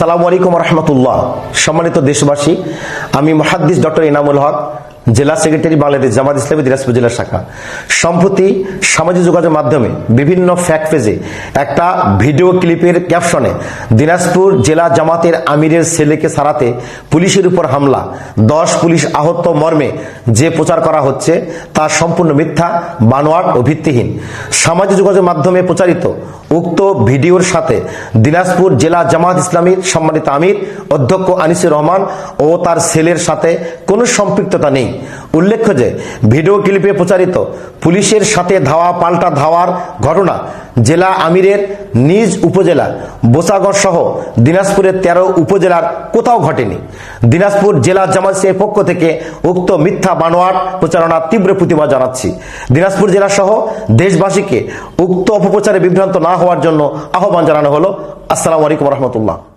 সালামু আলাইকুম রহমতুল্লাহ। সম্মানিত দেশবাসী আমি মহাদ্দিস ডক্টর ইনামুল হক জেলা সেক্রেটারি বাংলাদেশ জামাত ইসলামী দিনাজপুর জেলা শাখা। সম্প্রতি সামাজিক যোগাযোগ মাধ্যমে বিভিন্ন ফ্যাক্ট পেজে একটা ভিডিও ক্লিপের ক্যাপশনে দিনাজপুর জেলা জামাতের আমিরের ছেলেকে সারাতে পুলিশের উপর হামলা, দশ পুলিশ আহত মর্মে যে প্রচার করা হচ্ছে তা সম্পূর্ণ মিথ্যা, বানোয়াট ও ভিত্তিহীন। সামাজিক যোগাযোগ মাধ্যমে প্রচারিত উক্ত ভিডিওর সাথে দিনাজপুর জেলা জামাত ইসলামীর সম্মানিত আমির, অধ্যক্ষ আনিসুর রহমান ও তার ছেলের সাথে কোনো সম্পৃক্ততা নেই। উল্লেখ্য যে, ভিডিও ক্লিপে প্রচারিত পুলিশের সাথে ধাওয়া পাল্টা ধাওয়ার ঘটনা জেলা আমিরের নিজ উপজেলা বোসাগড় সহ দিনাজপুরের তেরো উপজেলার কোথাও ঘটেনি। দিনাজপুর জেলা জামাতের পক্ষ থেকে উক্ত মিথ্যা বানোয়াট প্রচারণার তীব্র প্রতিবাদ জানাচ্ছি। দিনাজপুর জেলা সহ দেশবাসীকে উক্ত অপপ্রচারে বিভ্রান্ত না হওয়ার জন্য আহ্বান জানানো হলো। আসসালামু আলাইকুম রহমতুল্লাহ।